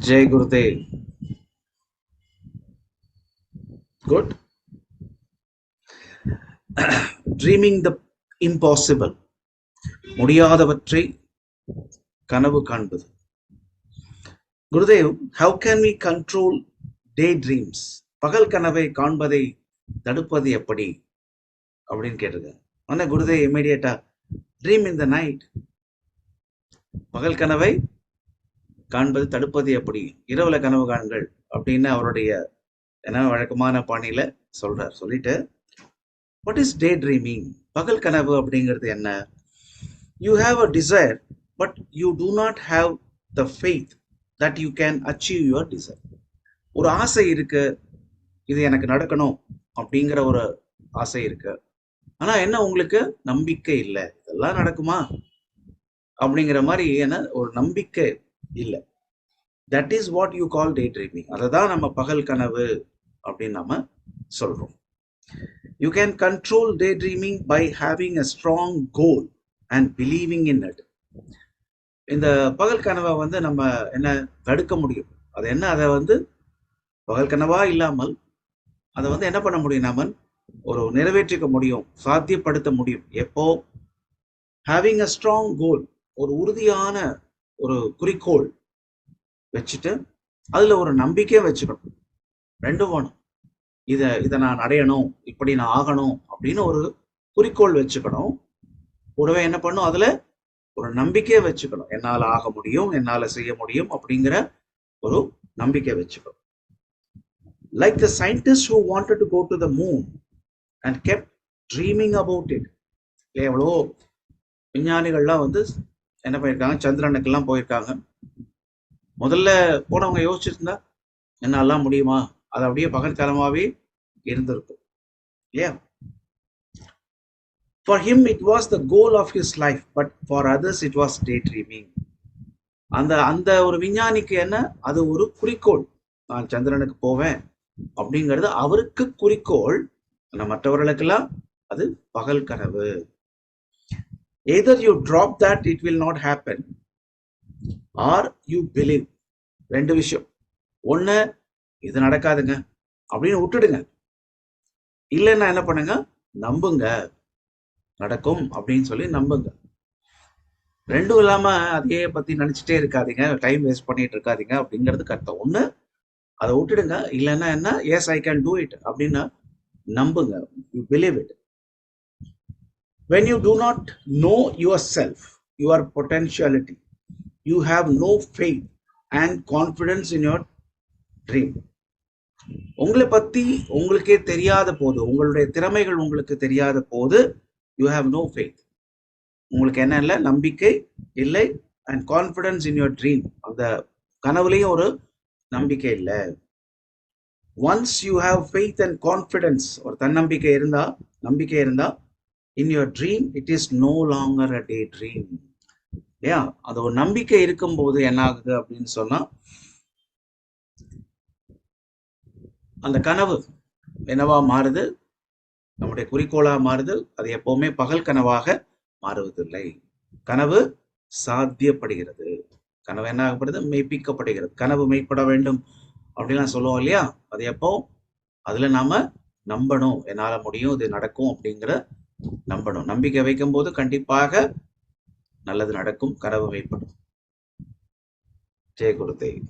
Jai Gurudev good dreaming the impossible முடியாதவற்றை கனவு காண்பது. Gurudev how can we control day dreams பகல் கனவை காண்பதை தடுப்பது எப்படி? அப்படின்னு கேட்டிருக்காங்க ஆனா குருதேவ் இமீடியட்டா ட்ரீம் இன் த நைட் பகல் கனவை காண்பது தடுப்பது எப்படி? இரவுல கனவு காண்கள் அப்படின்னு அவருடைய என்ன வழக்கமான பாணியில சொல்றார். சொல்லிட்டு வாட் இஸ் டே ட்ரீமிங் பகல் கனவு அப்படிங்கிறது என்ன? You have a desire but you do not have the faith that you can achieve your desire ஒரு ஆசை இருக்கு இது எனக்கு நடக்கணும் அப்படிங்கிற ஒரு ஆசை இருக்கு. ஆனா என்ன உங்களுக்கு? நம்பிக்கை இல்லை. இதெல்லாம் நடக்குமா? அப்படிங்கிற மாதிரி என்ன ஒரு நம்பிக்கை இல்லை. That is what you call day dreaming அதை தான் நம்ம பகல் கனவு அப்படின்னு நம்ம சொல்றோம். You can control day dreaming by having a strong goal and believing in it இந்த பகல் கனவை வந்து நம்ம என்ன தடுக்க முடியும்? அது என்ன? அதை வந்து பகல் கனவா இல்லாமல் அதை வந்து என்ன பண்ண முடியும் நாம? ஒரு நிறைவேற்றிக்க முடியும் சாத்தியப்படுத்த முடியும். எப்போ? ஹேவிங் அ ஸ்ட்ராங் கோல் ஒரு உறுதியான ஒரு குறிக்கோள் வச்சுட்டு அதுல ஒரு நம்பிக்கையை வச்சுக்கணும். ரெண்டும் வேணும் இதை இதை நான் அடையணும் இப்படி நான் ஆகணும் அப்படின்னு ஒரு குறிக்கோள் வச்சுக்கணும். கூடவே என்ன பண்ணும்? அதுல ஒரு நம்பிக்கையை வச்சுக்கணும். என்னால ஆக முடியும் என்னால செய்ய முடியும் அப்படிங்கிற ஒரு நம்பிக்கை வச்சுக்கணும். Like the scientist who wanted to go to the moon and kept dreaming about it எவ்வளோ விஞ்ஞானிகள்லாம் வந்து என்ன பண்ணியிருக்காங்க சந்திரனுக்கெல்லாம் போயிருக்காங்க. முதல்ல போனவங்க யோசிச்சிருந்தா என்னெல்லாம் முடியுமா? அது அப்படியே பகற்காலமாகவே இருந்திருக்கும். இல்லையா? For him it was the goal of his life but for others it was day dreaming அந்த அந்த ஒரு விஞ்ஞானிக்கு என்ன? அது ஒரு குறிக்கோள். நான் சந்திரனுக்கு போவேன் அப்படிங்கிறது அவருக்கு குறிக்கோள். ஆனால் மற்றவர்களுக்கெல்லாம் அது பகல் கனவு. Either you drop that it will not happen or you believe ரெண்டு விஷயம். ஒண்ணு இது நடக்காதுங்க. அப்படின்னு விட்டுடுங்க. இல்லைன்னா என்ன பண்ணுங்க? நம்புங்க. நடக்கும் அப்படின்னு சொல்லி நம்புங்க. ரெண்டும் இல்லாம அதையே பத்தி நினைச்சிட்டே இருக்காதீங்க. டைம் வேஸ்ட் பண்ணிட்டு இருக்காதீங்க அப்படிங்கிறது அர்த்தம் ஒண்ணு அதை விட்டுடுங்க. இல்லைன்னா என்ன? Yes I can do it அப்படின்னு நம்புங்க. You believe it when you do not know yourself your potentiality you have no faith and confidence in your dream. உங்களை பத்தி உங்களுக்கே தெரியாத போது உங்களுடைய திறமைகள் உங்களுக்கு தெரியாத போது யூ ஹாவ் நோ ஃபெய்த் உங்களுக்கு என்ன இல்லை? நம்பிக்கை இல்லை and confidence in your dream அந்த கனவுலையும் ஒரு நம்பிக்கை இல்லை. Once you have faith and confidence ஒரு தன்னம்பிக்கை இருந்தா நம்பிக்கை இருந்தா in your dream it is no longer a day dream இல்லையா அது ஒரு நம்பிக்கை இருக்கும்போது என்ன ஆகுது அப்படின்னு சொன்னா அந்த கனவு என்னவா மாறுது? நம்முடைய குறிக்கோளா மாறுது. அது எப்பவுமே பகல் கனவாக மாறுவதில்லை. கனவு சாத்தியப்படுகிறது. கனவு என்ன ஆகப்படுது மெய்ப்பிக்கப்படுகிறது. கனவு மெய்ப்பட வேண்டும் அப்படின்லாம் சொல்லுவோம் இல்லையா? அது எப்போ? அதுல நாம நம்பணும். என்னால முடியும் இது நடக்கும் அப்படிங்கிற நம்பணும். நம்பிக்கை வைக்கும் போது கண்டிப்பாக நல்லது நடக்கும். கனவு வைப்படும் ஜெய குருதேவ்